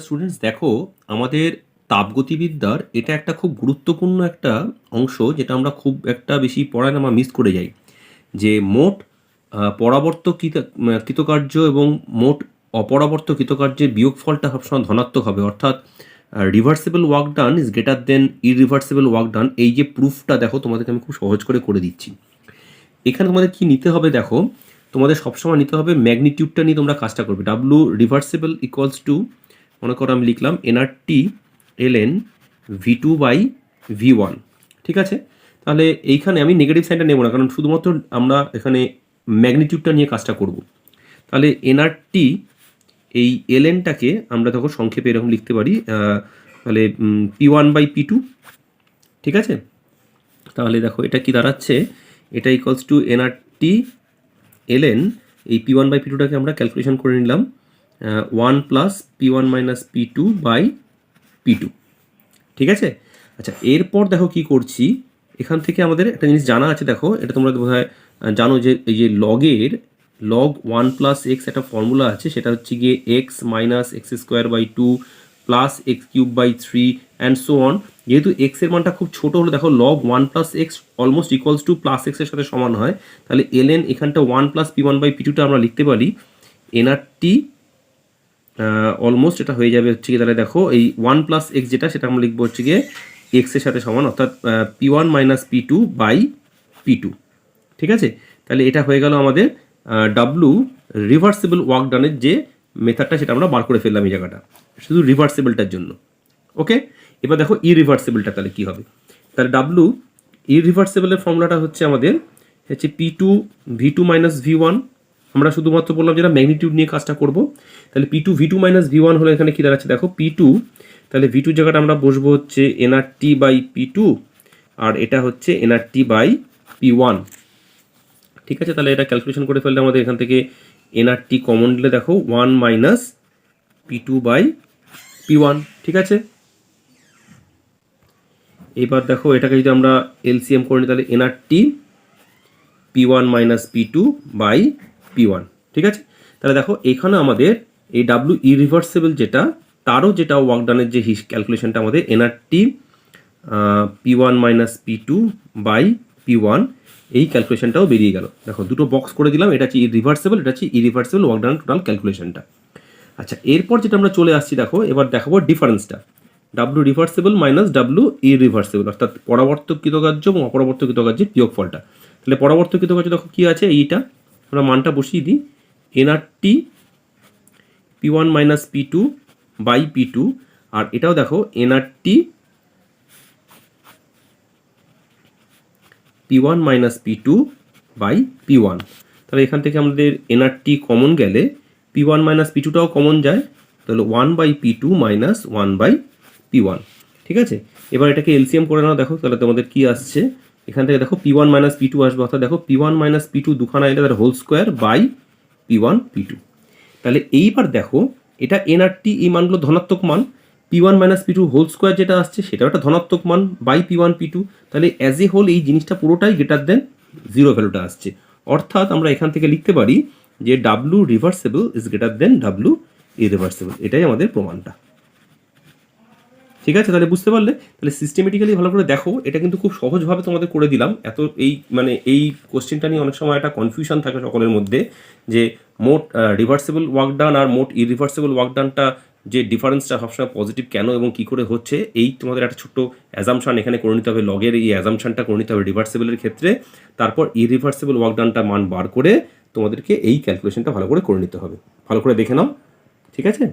Students দেখো, আমাদের তাপগতিবিদ্যার এটা একটা খুব গুরুত্বপূর্ণ একটা অংশ যেটা আমরা খুব একটা বেশি পড়ায় আমরা মিস করে যাই। যে মোট পরাবর্ত কৃতকার্য এবং মোট অপরাবর্ত কৃতকার্যের বিয়োগফলটা সবসময় ধনাত্মক হবে। অর্থাৎ reversible work done is greater than irreversible work done এই যে প্রুফটা দেখো, তোমাদেরকে আমি খুব সহজ করে করে দিচ্ছি। এখানে তোমাদের কি নিতে হবে দেখো, তোমাদের সবসময় নিতে হবে ম্যাগনিটিউডটা নিয়ে তোমরা কাজটা করবে। ডাব্লু রিভার্সেবল ইকুয়ালস টু মনে করো আমি লিখলাম NRT L N V two by V one ঠিক আছে? তাহলে এইখানে আমি নেগেটিভ সাইনটা নেব না, কারণ শুধুমাত্র আমরা এখানে ম্যাগনিটিউডটা নিয়ে কাজটা করব। তাহলে এনআরটি এই এল এনটাকে আমরা তখন সংক্ষেপে এরকম লিখতে পারি তাহলে P one by P two ঠিক আছে? তাহলে দেখো এটা কি দাঁড়াচ্ছে? এটা ইকলস টু এনআরটি এলএন এই পি ওয়ান বাই পি টুটাকে আমরা ক্যালকুলেশন করে নিলাম। One plus P one minus P two by P two ঠিক আছে? আচ্ছা এরপর দেখো কি করছি। এখান থেকে আমাদের একটা জিনিস জানা আছে, দেখো। এটা তোমরা বোধ জানো যে এই যে লগের লগ ওয়ান প্লাস এক্স একটা ফর্মুলা আছে, সেটা হচ্ছে গিয়ে x minus x square by two plus x cube by three and so on যেহেতু এক্সের মানটা খুব ছোট হলে, দেখো log one plus x almost equals to plus এক্সের সাথে সমান হয়। তাহলে এল এন এখানটা one plus P one by P টুটা আমরা লিখতে পারি। এনআরটি অলমোস্ট এটা হয়ে যাবে হচ্ছে গিয়ে, তাহলে দেখো, এই ওয়ান প্লাস এক্স যেটা, সেটা আমরা লিখব হচ্ছে গিয়ে এক্সের সাথে সমান, অর্থাৎ P one minus P two by P two ঠিক আছে? তাহলে এটা হয়ে গেল আমাদের ডাব্লু রিভার্সিবল ওয়ার্ক ডানের যে মেথডটা সেটা আমরা বার করে ফেললাম এই জায়গাটা। শুধু রিভার্সিবলটার জন্য। ওকে এবার দেখো ইরিভার্সিবলটা তাহলে কি হবে? তাহলে ডাব্লু ইরিভার্সিবলের ফর্মুলাটা হচ্ছে আমাদের, হচ্ছে P two V two minus V one আমরা শুধুমাত্র বললাম যেটা ম্যাগনিটিউড নিয়ে কাজটা করব। তাহলে P two V two minus V one হলে এখানে কী দাঁড়াচ্ছে দেখো পি টু তাহলে ভি টু জায়গাটা আমরা বসবো হচ্ছে NR T by P two আর এটা হচ্ছে NR T by P one ঠিক আছে? তাহলে এটা ক্যালকুলেশন করে ফেললে আমাদের এখান থেকে এনআরটি কমন দিলে দেখো one minus P two by P one ঠিক আছে? এবার দেখো, এটাকে যদি আমরা এলসিএম করে নিই, তাহলে NR T P one minus P two by P one ঠিক আছে? তাহলে দেখো, এখানে আমাদের এই ডাব্লু ইরিভার্সিবল যেটা, তারও যেটা ওয়ার্ক ডানের যে হিস ক্যালকুলেশনটা আমাদের NRT P one minus P two by P one এই ক্যালকুলেশনটাও বেরিয়ে গেল। দেখো, দুটো বক্স করে দিলাম, এটা হচ্ছে ইরিভার্সিবল এটা হচ্ছে ইরিভার্সিবল ওয়ার্ক ডানের টোটাল ক্যালকুলেশনটা আচ্ছা এরপর যেটা আমরা চলে আসছি, দেখো, এবার দেখাবো ডিফারেন্সটা W reversible minus W irreversible অর্থাৎ পরাবর্তক কার্য এবং অপরাবর্তক কৃতকার্যের বিয়োগফলটা। তাহলে পরাবর্তক কৃতকার্য, দেখো, কী আছে, এইটা? আমরা মানটা বসিয়ে দিই। NRT P one minus P two by P two আর এটাও দেখো NRT P one minus P two by P one তাহলে এখান থেকে আমাদের এনআরটি কমন গেলে পি ওয়ান মাইনাস পি টুটাও কমন যায়। তাহলে one by P two minus one by P one ঠিক আছে? এবার এটাকে এলসিএম করে নাও, দেখো তাহলে তোমাদের কি আসছে? এখান থেকে দেখো P one minus P two আসবে, অর্থাৎ দেখো P one minus P two দুখানা এটা তার whole square by P one P two তাহলে এইবার দেখো, এটা এন এনআরটি এই মানগুলো ধনাত্মক মান P one minus P two whole square যেটা আসছে সেটাও একটা ধনাত্মক মান by P one P two তাহলে অ্যাজ এ হোল এই জিনিসটা পুরোটাই গ্রেটার দেন জিরো ভ্যালুটা আসছে। অর্থাৎ আমরা এখান থেকে লিখতে পারি যে W reversible is greater than W irreversible এটাই আমাদের প্রমাণটা। ঠিক আছে? তাহলে বুঝতে পারলে? তাহলে সিস্টেমেটিক্যালি ভালো করে দেখো। এটা কিন্তু খুব সহজভাবে তোমাদের করে দিলাম। এত এই মানে এই কোশ্চেনটা নিয়ে অনেক সময় একটা কনফিউশন থাকে সকলের মধ্যে যে মোট রিভার্সেবল ওয়ার্ক ডান আর মোট ইরিভার্সেবল ওয়ার্ক ডানটা যে ডিফারেন্সটা সবসময় পজিটিভ কেন এবং কী করে হচ্ছে, এই তোমাদের একটা ছোট্ট অ্যাজামশন এখানে করে নিতে হবে। লগের এই অ্যাজামশানটা করে নিতে হবে রিভার্সেবলের ক্ষেত্রে। তারপর ইরিভার্সেবল ওয়ার্ক ডানটা মান বার করে তোমাদেরকে এই ক্যালকুলেশনটা ভালো করে করে নিতে হবে। ভালো করে দেখে নাও। ঠিক আছে?